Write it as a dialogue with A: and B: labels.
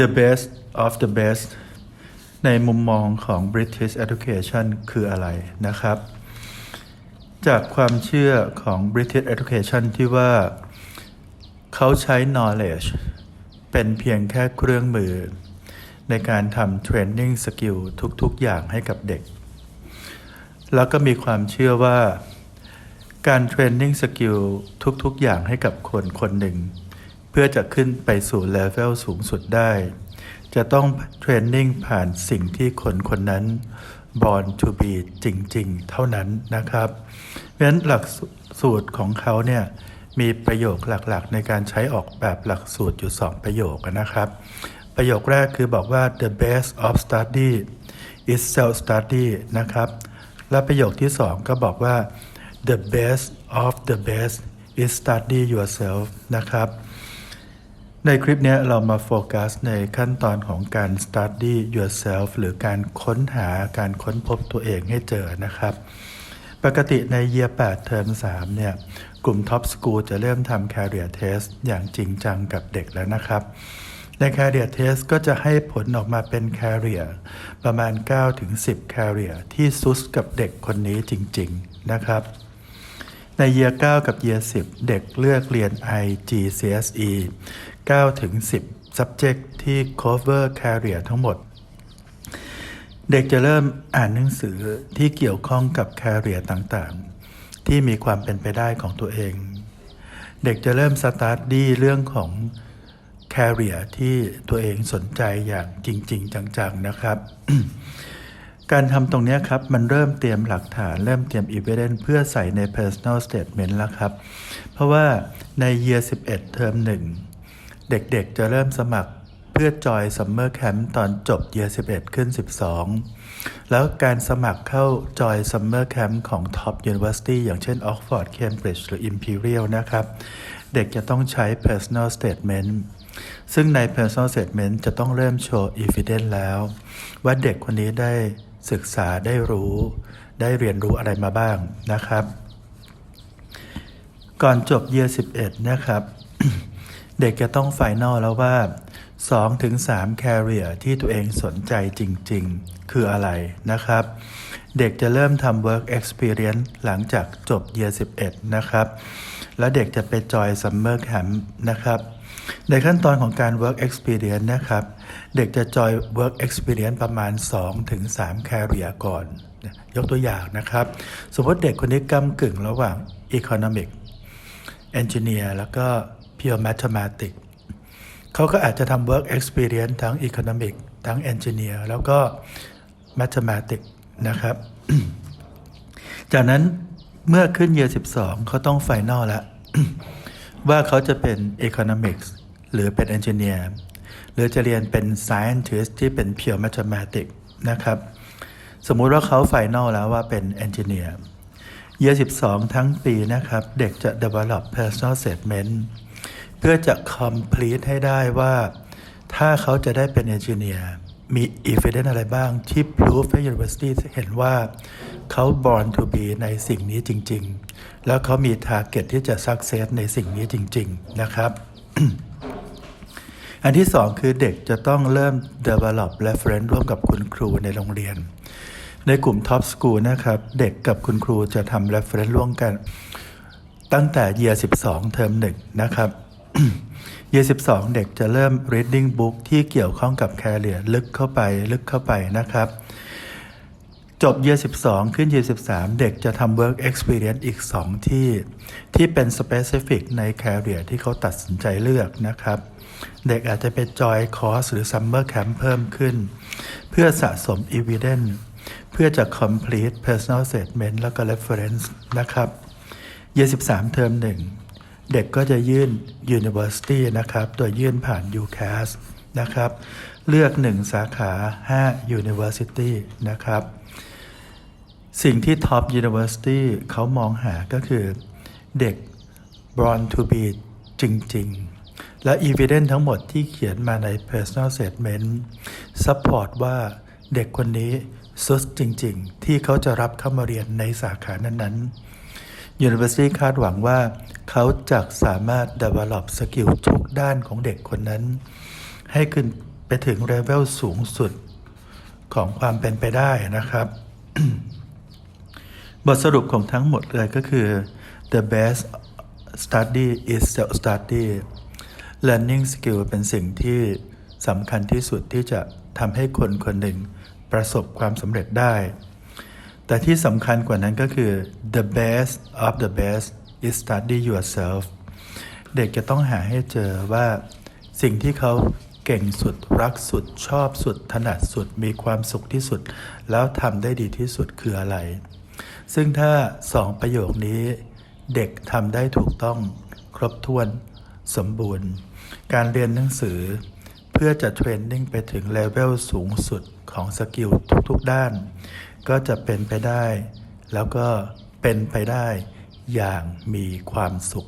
A: the best of the best ในมุมมองของ British Education คืออะไรนะครับ จากความเชื่อของ British Education ที่ว่าเขาใช้ knowledge เป็นเพียงแค่เครื่องมือ ในการทำ training skill ทุกๆอย่างให้กับเด็ก แล้วก็มีความเชื่อว่า การ training skill ทุกๆอย่างให้กับคนคนหนึ่ง พื่อจะขึ้นไปสู่ level สูงสุดได้ จะต้องเทรนนิ่งผ่านสิ่งที่คนคนนั้น born to be จริง ๆ เท่านั้นนะครับเพราะฉะนั้นหลักสูตรของเขาเนี่ยมีประโยคหลักๆ ในการใช้ออกแบบหลักสูตรอยู่ 2 ประโยคนะครับ ประโยคแรกคือบอกว่า the best of study is self study นะครับ และประโยคที่ 2 ก็บอกว่า the best of the best is study yourself นะครับ ในคลิปนี้เรามาโฟกัสในขั้นตอนของการ study yourself หรือการค้นหาการค้นพบตัวเองให้เจอนะครับ ปกติใน year 8เทอม3เนี่ย กลุ่ม top school จะเริ่มทำ career test อย่างจริงจังกับเด็กแล้วนะครับ ใน career test ก็จะให้ผลออกมาเป็น career ประมาณ 9-10 career ที่ซุสกับเด็กคนนี้จริง ๆ นะครับ ใน year 9กับ year 10 เด็กเลือกเรียน IGCSE 9ถึง10 subject ที่ cover career ทั้งหมด เด็กจะเริ่มอ่านหนังสือที่เกี่ยวข้องกับ career ต่างๆ ที่มีความเป็นไปได้ของตัวเอง เด็กจะเริ่มสตาร์ทดีเรื่องของ career ที่ตัวเองสนใจอย่างจริง ๆ จัง ๆ นะครับ การทำตรงนี้ครับ มันเริ่มเตรียมหลักฐาน เริ่มเตรียม evidence เพื่อใส่ใน personal statement แล้วครับ เพราะว่าใน year 11 เทอม1 เด็กๆ จะเริ่มสมัครเพื่อจอย summer camp ตอนจบ year 11 ขึ้น 12 แล้วการสมัครเข้าจอย summer camp ของ top university อย่างเช่น Oxford Cambridge หรือ Imperial นะครับ เด็กจะต้องใช้ personal statement ซึ่งใน personal statement จะต้องเริ่มโชว์ evidence แล้ว ว่าเด็กคนนี้ได้ ศึกษาได้รู้ ได้เรียนรู้อะไรมาบ้างนะครับ ก่อนจบ year 11 นะครับ เด็กจะต้องไฟนอลแล้วว่า 2-3 career ที่ตัวเองสนใจจริง ๆ คืออะไรนะครับ เด็กจะเริ่มทำ work experience หลังจากจบ year 11 นะครับ แล้วเด็กจะไปจอย summer camp นะครับ ในขั้นตอนของการ work experience นะครับ เด็กจะจอย work experience ประมาณ 2-3 career ก่อน ยกตัวอย่างนะครับ สมมติเด็กคนนี้ก้ากึ่งระหว่าง economic engineer แล้วก็ pure mathematics เขาก็อาจจะทำ work experience ทั้ง economic ทั้ง engineer แล้วก็ mathematics นะครับ จากนั้นเมื่อขึ้น year 12 เขาต้องไฟนอลแล้ว ว่าเขาจะเป็น economics หรือเป็น engineer หรือจะเรียนเป็น scientist ที่เป็น pure mathematics นะครับ สมมุติว่าเขาไฟนอลแล้วว่าเป็น engineer year 12 ทั้งปีนะครับ เด็กจะ develop personal statement เพื่อจะ complete ให้ได้ว่า ถ้าเขาจะได้เป็น engineer มี evidence อะไรบ้างที่ proof ให้ university เห็นว่าเขา born to be ในสิ่งนี้จริง ๆ แล้วเขามี target ที่จะ success ในสิ่งนี้จริง ๆ นะครับ อันที่สองคือเด็กจะต้องเริ่ม develop reference ร่วมกับคุณครูในโรงเรียน ในกลุ่ม top school นะครับ เด็กกับคุณครูจะทำ reference ร่วมกัน ตั้งแต่ year 12 เทอม1นะครับ year 12เด็กจะเริ่ม reading book ที่เกี่ยวข้องกับ career ลึกเข้าไปลึกเข้าไปนะครับจบ year 12 ขึ้น year 13 เด็กจะทำ work experience อีก 2 ที่ ที่เป็น specific ใน career ที่เขาตัดสินใจเลือกนะครับ เด็กอาจจะไปจอยคอร์สหรือ summer camp เพิ่มขึ้น เพื่อสะสม evidence เพื่อจะ complete personal statement แล้วก็ reference นะครับ year 13 เทอม1 เด็กก็จะยื่น university นะครับโดยยื่นผ่าน UCAS นะครับ เลือก 1 สาขา 5 university นะครับ สิ่งที่ Top University เขามองหาก็คือเด็ก born to be จริง ๆ และ evidence ทั้งหมดที่เขียนมาใน personal statement support ว่าเด็กคนนี้ซุสจริง ๆ ที่เขาจะรับเข้ามาเรียนในสาขานั้น ๆ University คาดหวังว่าเขาจะสามารถ develop skill ทุกด้านของเด็กคนนั้น ให้ขึ้นไปถึงเลเวลสูงสุดของความเป็นไปได้นะครับ บทสรุปของทั้งหมดเลยก็คือ the best study is self study learning skill เป็นสิ่งที่สำคัญที่สุดที่จะทำให้คนคนหนึ่งประสบความสำเร็จได้ แต่ที่สำคัญกว่านั้นก็คือ the best of the best is study yourself เด็กจะต้องหาให้เจอว่าสิ่งที่เขาเก่งสุดรักสุดชอบสุดถนัดสุดมีความสุขที่สุด แล้วทำได้ดีที่สุดคืออะไร ซึ่งถ้าสองประโยคนี้ เด็กทำได้ถูกต้องครบถ้วนสมบูรณ์ การเรียนหนังสือ เพื่อจะเทรนนิ่งไปถึงเลเวลสูงสุดของสกิลทุกๆด้าน ก็จะเป็นไปได้ แล้วก็เป็นไปได้อย่างมีความสุข